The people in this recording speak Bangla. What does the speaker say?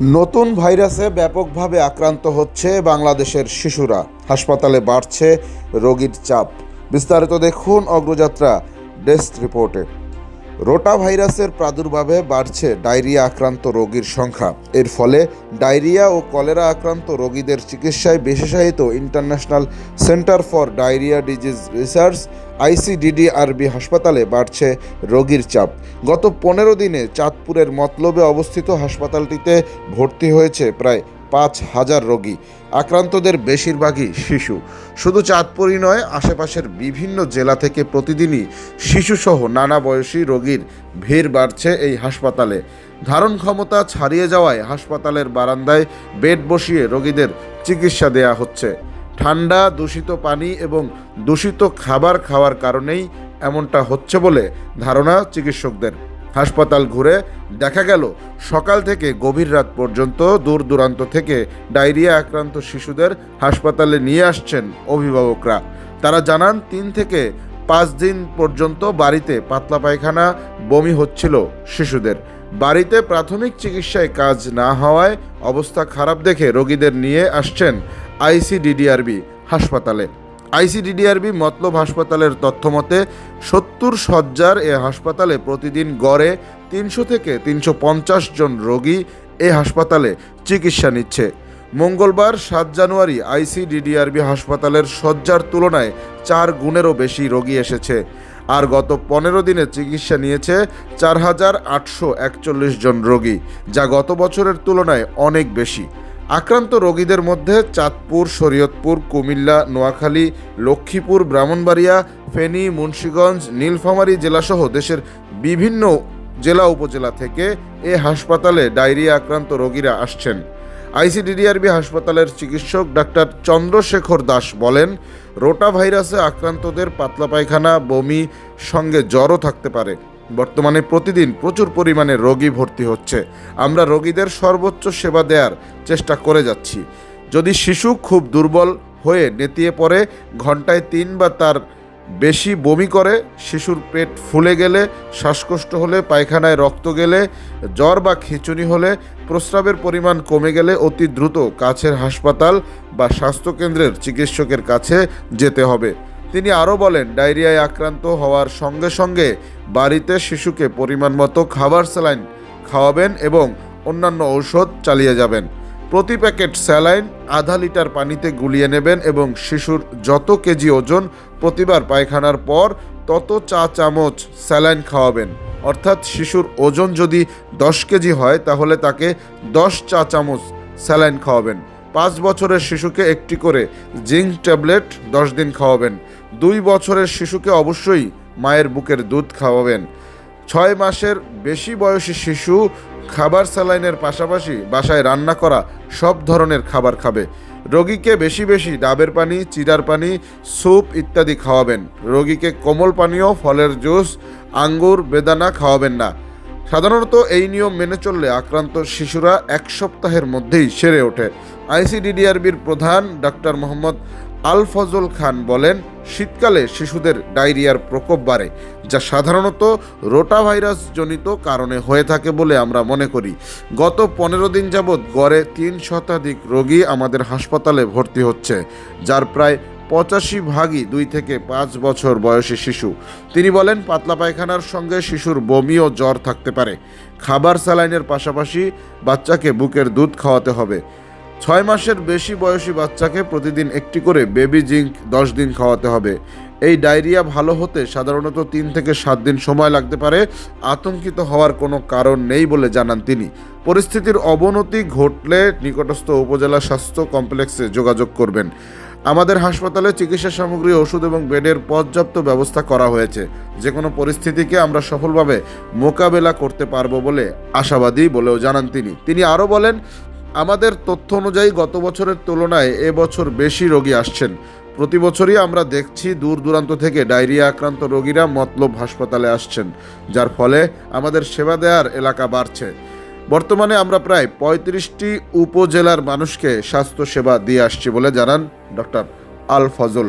নতুন ভাইরাসে ব্যাপকভাবে আক্রান্ত হচ্ছে বাংলাদেশের শিশুরা। হাসপাতালে বাড়ছে রোগীর চাপ। বিস্তারিত দেখুন অগ্রযাত্রা ডেস্ক রিপোর্টে। রোটা ভাইরাসের প্রাদুর্ভাবে বাড়ছে ডায়রিয়া আক্রান্ত রোগীর সংখ্যা। এর ফলে ডায়রিয়া ও কলেরা আক্রান্ত রোগীদের চিকিৎসায় বিশেষায়িত international centre for diarrhoea disease research ICDDRB হাসপাতালে বাড়ছে রোগীর চাপ। গত পনেরো দিনে চাঁদপুরের মতলবে অবস্থিত হাসপাতালটিতে ভর্তি হয়েছে প্রায় পাঁচ হাজার রোগী। আক্রান্তদের বেশিরভাগই শিশু। শুধু চাঁদপুরই নয়, আশেপাশের বিভিন্ন জেলা থেকে প্রতিদিনই শিশুসহ নানা বয়সী রোগীর ভিড় বাড়ছে এই হাসপাতালে। ধারণ ক্ষমতা ছাড়িয়ে যাওয়ায় হাসপাতালের বারান্দায় বেড বসিয়ে রোগীদের চিকিৎসা দেয়া হচ্ছে। ঠান্ডা, দূষিত পানি এবং দূষিত খাবার খাওয়ার কারণেই এমনটা হচ্ছে বলে ধারণা চিকিৎসকদের। হাসপাতাল ঘুরে দেখা গেল, সকাল থেকে গভীর রাত পর্যন্ত দূর দূরান্ত থেকে ডায়রিয়া আক্রান্ত শিশুদের হাসপাতালে নিয়ে আসছেন অভিভাবকরা। তারা জানান, তিন থেকে পাঁচ দিন পর্যন্ত বাড়িতে পাতলা পায়খানা, বমি হচ্ছিল শিশুদের। বাড়িতে প্রাথমিক চিকিৎসায় কাজ না হওয়ায় অবস্থা খারাপ দেখে রোগীদের নিয়ে আসছেন আইসিডিডিআরবি হাসপাতালে। আইসিডিডিআরবি মতলব হাসপাতালের তথ্যমতে সত্তর শয্যার এ হাসপাতালে প্রতিদিন গড়ে তিনশো থেকে তিনশো পঞ্চাশ জন রোগী এ হাসপাতালে চিকিৎসা নিচ্ছে। মঙ্গলবার সাত জানুয়ারি আইসিডিডিআরবি হাসপাতালের শয্যার তুলনায় চার গুণেরও বেশি রোগী এসেছে। আর গত পনেরো দিনে চিকিৎসা নিয়েছে চার হাজার আটশো একচল্লিশ জন রোগী, যা গত বছরের তুলনায় অনেক বেশি। আক্রান্ত রোগীদের মধ্যে চাঁদপুর, শরীয়তপুর, কুমিল্লা, নোয়াখালী, লক্ষ্মীপুর, ব্রাহ্মণবাড়িয়া, ফেনী, মুন্সীগঞ্জ, নীলফামারী জেলাসহ দেশের বিভিন্ন জেলা উপজেলা থেকে এ হাসপাতালে ডায়রিয়া আক্রান্ত রোগীরা আসছেন। আইসিডিডিআরবি হাসপাতালের চিকিৎসক ডাক্তার চন্দ্রশেখর দাস বলেন, রোটা ভাইরাসে আক্রান্তদের পাতলা পায়খানা, বমি, সঙ্গে জ্বরও থাকতে পারে। বর্তমানে প্রতিদিন প্রচুর পরিমাণে রোগী ভর্তি হচ্ছে। আমরা রোগীদের সর্বোচ্চ সেবা দেওয়ার চেষ্টা করে যাচ্ছি। যদি শিশু খুব দুর্বল হয়ে নেতিয়ে পড়ে, ঘন্টায় তিন বা তার বেশি বমি করে, শিশুর পেট ফুলে গেলে, শ্বাসকষ্ট হলে, পায়খানায় রক্ত গেলে, জ্বর বা খিঁচুনি হলে, প্রস্রাবের পরিমাণ কমে গেলে অতি দ্রুত কাছের হাসপাতাল বা স্বাস্থ্যকেন্দ্রের চিকিৎসকের কাছে যেতে হবে। তিনি আরও বলেন, ডায়রিয়ায় আক্রান্ত হওয়ার সঙ্গে সঙ্গে বাড়িতে শিশুকে পরিমাণ মতো খাবার স্যালাইন খাওয়াবেন এবং অন্যান্য ঔষধ চালিয়ে যাবেন। প্রতি প্যাকেট স্যালাইন আধা লিটার পানিতে গুলিয়ে নেবেন এবং শিশুর যত কেজি ওজন প্রতিবার পায়খানার পর তত চা চামচ স্যালাইন খাওয়াবেন। অর্থাৎ শিশুর ওজন যদি দশ কেজি হয়, তাহলে তাকে দশ চা চামচ স্যালাইন খাওয়াবেন। পাঁচ বছরের শিশুকে একটি করে জিঙ্ক ট্যাবলেট দশ দিন খাওয়াবেন। দুই বছরের শিশুকে অবশ্যই মায়ের বুকের দুধ খাওয়াবেন। ছয় মাসের বেশি বয়সী শিশু খাবার স্যালাইনের পাশাপাশি বাসায় রান্না করা সব ধরনের খাবার খাবে। রোগীকে বেশি বেশি ডাবের পানি, চিরার পানি, স্যুপ ইত্যাদি খাওয়াবেন। রোগীকে কোমল পানীয়, ফলের জুস, আঙ্গুর, বেদানা খাওয়াবেন না। সাধারণত এই নিয়ম মেনে চললে আক্রান্ত শিশুরা এক সপ্তাহের মধ্যেই সেরে ওঠে। আইসিডিডিআরবির প্রধান ডাক্তার মোহাম্মদ আল ফজল খান বলেন, শীতকালে শিশুদের ডায়রিয়ার প্রকোপ বাড়ে, যা সাধারণত রোটা ভাইরাস জনিত কারণে হয়ে থাকে বলে আমরা মনে করি। গত পনেরো দিন যাবৎ গড়ে তিন শতাধিক রোগী আমাদের হাসপাতালে ভর্তি হচ্ছে, যার প্রায় পঁচাশি ভাগই দুই থেকে পাঁচ বছর বয়সী শিশু। তিনি বলেন, পাতলা পায়খানার সঙ্গে শিশুর বমি ও জ্বর থাকতে পারে। খাবার স্যালাইনের পাশাপাশি বাচ্চাকে বুকের দুধ খাওয়াতে হবে। ছয় মাসের বেশি বয়সী বাচ্চাকে প্রতিদিন একটি করে বেবি জিঙ্ক দশ দিন খাওয়াতে হবে। এই ডায়রিয়া ভালো হতে সাধারণত তিন থেকে সাত দিন সময় লাগতে পারে। আতঙ্কিত হওয়ার কোনো কারণ নেই বলে জানান তিনি। পরিস্থিতির অবনতি ঘটলে নিকটস্থ উপজেলা স্বাস্থ্য কমপ্লেক্সে যোগাযোগ করবেন। আমাদের হাসপাতালে চিকিৎসা সামগ্রী, ওষুধ এবং বেডের পর্যাপ্ত ব্যবস্থা করা হয়েছে। যে কোনো পরিস্থিতিকে আমরা সফলভাবে মোকাবেলা করতে পারব বলে আশাবাদী বলেও জানান তিনি। তিনি আরও বলেন আমাদের তথ্য অনুযায়ী গত বছরের তুলনায় এবছর বেশি রোগী আসছেন। প্রতি বছরই আমরা দেখছি দূর দূরান্ত থেকে ডায়রিয়া আক্রান্ত রোগীরা মতলব হাসপাতালে আসছেন, যার ফলে আমাদের সেবা দেওয়ার এলাকা বাড়ছে। বর্তমানে আমরা প্রায় পঁয়ত্রিশটি উপজেলার মানুষকে স্বাস্থ্যসেবা দিয়ে আসছি বলে জানান ডক্টর আল ফজল।